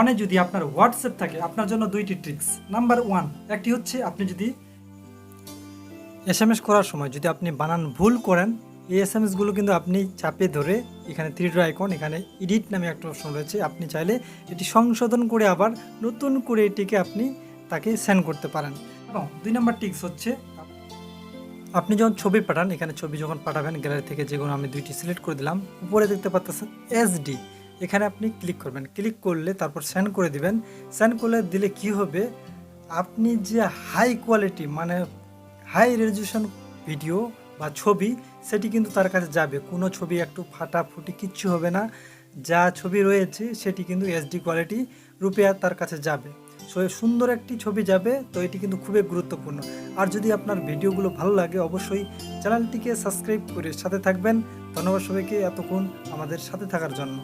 ফোনে যদি আপনার হোয়াটসঅ্যাপ থাকে, আপনার জন্য দুইটি ট্রিক্স নাম্বার ওয়ান একটি হচ্ছে আপনি যদি এস এম এস করার সময় যদি আপনি বানান ভুল করেন, এই এস এম এসগুলো কিন্তু আপনি চাপে ধরে এখানে থ্রি ড্র আইকন এখানে এডিট নামে একটা অপশন রয়েছে। আপনি চাইলে এটি সংশোধন করে আবার নতুন করে এটিকে আপনি তাকে সেন্ড করতে পারেন। এবং দুই নম্বর টিক্স হচ্ছে, আপনি যখন ছবি পাঠান, এখানে ছবি যখন পাঠাবেন গ্যালারি থেকে যেগুলো আমি দুইটি সিলেক্ট করে দিলাম, উপরে দেখতে পাচ্ছেন এসডি এখানে আপনি ক্লিক করবেন। ক্লিক করলে তারপর সেন্ড করে দিবেন। সেন্ড করলে দিলে কি হবে? আপনি যে হাই কোয়ালিটি মানে হাই রেজুলেশন ভিডিও বা ছবি, সেটি কিন্তু তার কাছে যাবে। কোনো ছবি একটু ফাটাফুটি কিচ্ছু হবে না। যা ছবি রয়েছে, সেটি কিন্তু এইচডি কোয়ালিটি রূপে তার কাছে যাবে। সো সুন্দর একটি ছবি যাবে, তো এটি কিন্তু খুবই গুরুত্বপূর্ণ। আর যদি আপনার ভিডিওগুলো ভালো লাগে, অবশ্যই চ্যানেলটিকে সাবস্ক্রাইব করে সাথে থাকবেন। ধন্যবাদ সবাইকে এতক্ষণ আমাদের সাথে থাকার জন্য।